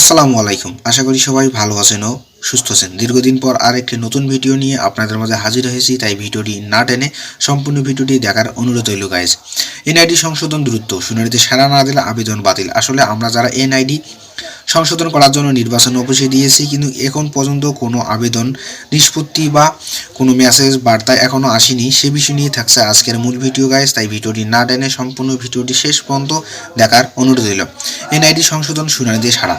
আসসালামু আলাইকুম। আশা করি সবাই ভালো আছেন ও সুস্থ আছেন। দীর্ঘদিন পর আর একটি নতুন ভিডিও নিয়ে আপনাদের মাঝে হাজির হয়েছি, তাই ভিডিওটি না টেনে সম্পূর্ণ ভিডিওটি দেখার অনুরোধ হইল গাইজ এনআইডি সংশোধন দ্রুত, শুনানিতে সারা না দিলে আবেদন বাতিল। আসলে আমরা যারা এনআইডি সংশোধন করার জন্য নির্বাচন অফিসে দিয়েছি, কিন্তু এখন পর্যন্ত কোনো আবেদন নিষ্পত্তি বা কোনো মেসেজ বার্তা এখনও আসেনি। সে বিষয় নিয়ে থাকছে আজকের মূল ভিডিও গাইজ তাই ভিডিওটি না টেনে সম্পূর্ণ ভিডিওটি শেষ পর্যন্ত দেখার অনুরোধ হইল এনআইডি সংশোধন শুনানিতে সারা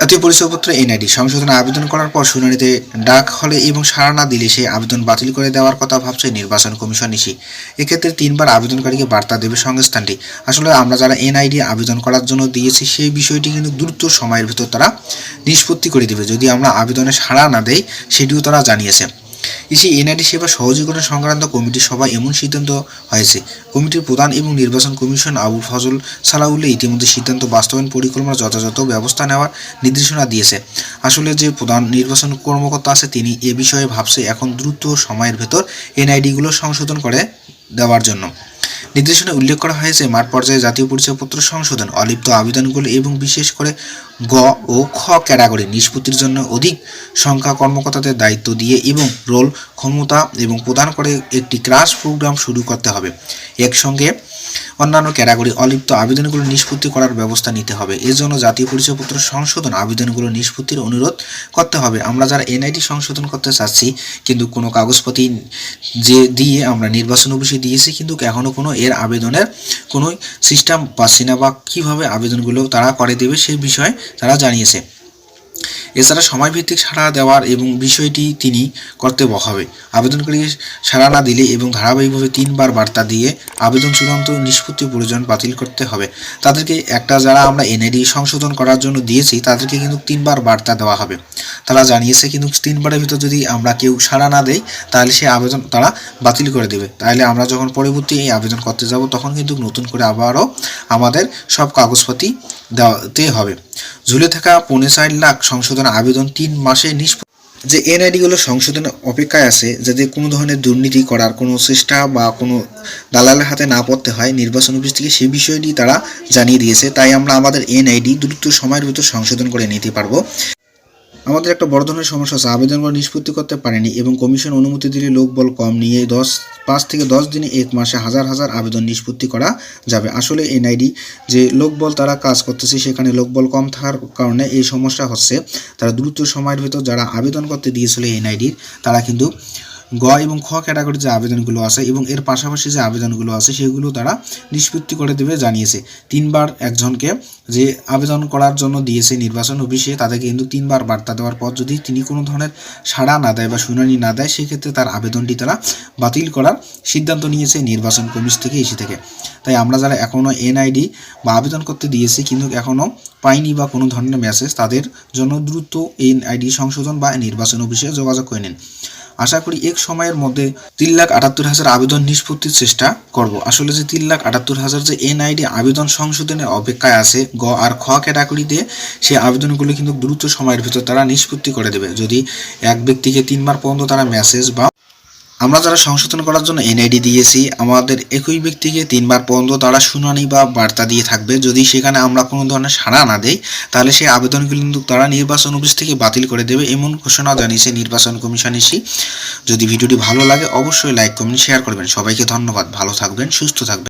জাতীয় পরিচয়পত্র এনআইডি সংশোধন আবেদন করার পর শুনানিতে ডাক হলে এবং সাড়া না দিলে সেই আবেদন বাতিল করে দেওয়ার কথা ভাবছে নির্বাচন কমিশন ইসি এক্ষেত্রে তিনবার আবেদনকারীকে বার্তা দেবে সংস্থানটি। আসলে আমরা যারা এনআইডি আবেদন করার জন্য দিয়েছি, সেই বিষয়টি কিন্তু দ্রুত সময়ের ভিতর তারা নিষ্পত্তি করে দেবে। যদি আমরা আবেদনে সাড়া না দেই, সেটিও তারা জানিয়েছে। ইসি এনআইডি সেবা সহজীকরণ সংক্রান্ত কমিটির সভা এমন সিদ্ধান্ত হয়েছে। কমিটির প্রধান এবং নির্বাচন কমিশন আবুল ফজল সালাউল্লে ইতিমধ্যে সিদ্ধান্ত বাস্তবায়ন পরিকল্পনার যথাযথ ব্যবস্থা নেওয়ার নির্দেশনা দিয়েছে। আসলে যে প্রধান নির্বাচন কর্মকর্তা আছে, তিনি এ বিষয়ে ভাবছে এখন দ্রুত সময়ের ভেতর এনআইডিগুলো সংশোধন করে দেওয়ার জন্য। নির্দেশনে উল্লেখ করা হয়েছে, মাঠ পর্যায়ে জাতীয় পরিচয়পত্র সংশোধন, অলিপ্ত আবেদনগুলি এবং বিশেষ করে গ ও খ ক্যাটাগরি, নিষ্পত্তির জন্য অধিক সংখ্যা কর্মকর্তাদের দায়িত্ব দিয়ে এবং রোল ক্ষমতা এবং প্রদান করে একটি ক্রাশ প্রোগ্রাম শুরু করতে হবে। একসঙ্গে অন্যান্য ক্যাটাগরি অলিপ্ত আবেদনগুলো নিষ্পত্তি করার ব্যবস্থা নিতে হবে। এজন্য জাতীয় পরিচয়পত্র সংশোধন আবেদনগুলো নিষ্পত্তির অনুরোধ করতে হবে। আমরা যারা এনআইডি সংশোধন করতে চাচ্ছি, কিন্তু কোনো কাগজপাতি যে দিয়ে আমরা নির্বাচন অফিসে দিয়েছি, কিন্তু এখনও কোনো এর আবেদনের কোনো সিস্টেম পাচ্ছি না বা কীভাবে আবেদনগুলো তারা করে দেবে সেই বিষয়ে তারা জানিয়েছে। এছাড়া সময়ভিত্তিক সাড়া দেওয়ার এবং বিষয়টি তিনি করতে হবে আবেদনকারী সাড়া না দিলে এবং ধারাবাহিকভাবে তিনবার বার্তা দিয়ে আবেদন চূড়ান্ত নিষ্পত্তি প্রয়োজন বাতিল করতে হবে। তাদেরকে একটা যারা আমরা এনআইডি সংশোধন করার জন্য দিয়েছি, তাদেরকে কিন্তু তিনবার বার্তা দেওয়া হবে। তারা জানিয়েছে কিন্তু তিনবারের ভিতর যদি আমরা কেউ সাড়া না দেই, তাহলে সে আবেদন তারা বাতিল করে দেবে। তাহলে আমরা যখন পরবর্তী এই আবেদন করতে যাব, তখন কিন্তু নতুন করে আবারও আমাদের সব কাগজপাতি দেওয়াতে হবে। ঝুলে থাকা পৌনে লাখ সংশোধন আবেদন তিন মাসে নিষ্প যে এনআইডিগুলো সংশোধনের অপেক্ষায় আছে, যাতে কোনো ধরনের দুর্নীতি করার কোনো চেষ্টা বা কোনো দালালের হাতে না পড়তে হয়, নির্বাচন অফিস থেকে সেই বিষয়টি তারা জানিয়ে দিয়েছে। তাই আমরা আমাদের এনআইডি দ্রুত সময়ের ভিতর সংশোধন করে নিতে পারব। আমাদের একটা বড় ধরনের সমস্যা আছে। আবেদনগুলো নিষ্পত্তি করতে পারেনি এবং কমিশন অনুমতি দিলে লোকবল কম নিয়ে দশ, পাঁচ থেকে দশ দিনে এক মাসে হাজার হাজার আবেদন নিষ্পত্তি করা যাবে। আসলে এনআইডি যে লোকবল তারা কাজ করতেছে, সেখানে লোকবল কম থাকার কারণে এই সমস্যা হচ্ছে। তারা দ্রুত সময়ের ভেতর যারা আবেদন করতে দিয়েছিল এনআইডির, তারা কিন্তু গ এবং খ ক্যাটাগরির যে আবেদনগুলো আছে এবং এর পাশাপাশি যে আবেদনগুলো আছে সেগুলো তারা নিষ্পত্তি করে দেবে জানিয়েছে। তিনবার একজনকে যে আবেদন করার জন্য দিয়েছে নির্বাচন অফিসে তাদেরকে কিন্তু তিনবার বার্তা দেওয়ার পর যদি তিনি কোনো ধরনের সাড়া না দেয় বা শুনানি না দেয়, সেক্ষেত্রে তার আবেদনটি তারা বাতিল করার সিদ্ধান্ত নিয়েছে নির্বাচন কমিশন থেকে এসে থেকে। তাই আমরা যারা এখনও এনআইডি বা আবেদন করতে দিয়েছি কিন্তু এখনও পাইনি বা কোনো ধরনের মেসেজ তাদের জন্য দ্রুত এনআইডি সংশোধন বা নির্বাচন অফিসে যোগাযোগ করে নিন। আশা করি এক সময়ের মধ্যে তিন লাখ আটাত্তর হাজার আবেদন নিষ্পত্তির চেষ্টা করব। আসলে যে তিন লাখ আটাত্তর হাজার যে এনআইডি আবেদন সংশোধনের অপেক্ষায় আছে, গ আর খ ক্যাটাগরিতে সেই আবেদনগুলো কিন্তু দ্রুত সময়ের ভিতর তারা নিষ্পত্তি করে দেবে। যদি এক ব্যক্তিকে তিনবার পর্যন্ত তারা মেসেজ বা আমরা যারা সংশোধন করার জন্য এনআইডি দিয়েছি, আমাদের একই ব্যক্তিকে তিনবার পর্যন্ত তারা শুনানি বা বার্তা দিয়ে থাকবে। যদি সেখানে আমরা কোনো ধরনের সাড়া না দেই, তাহলে সেই আবেদনগুলি কিন্তু তারা নির্বাচন অফিস থেকে বাতিল করে দেবে এমন ঘোষণা জানিয়েছে নির্বাচন কমিশন এসি। যদি ভিডিওটি ভালো লাগে, অবশ্যই লাইক, কমেন্ট শেয়ার করবেন। সবাইকে ধন্যবাদ। ভালো থাকবেন, সুস্থ থাকবেন।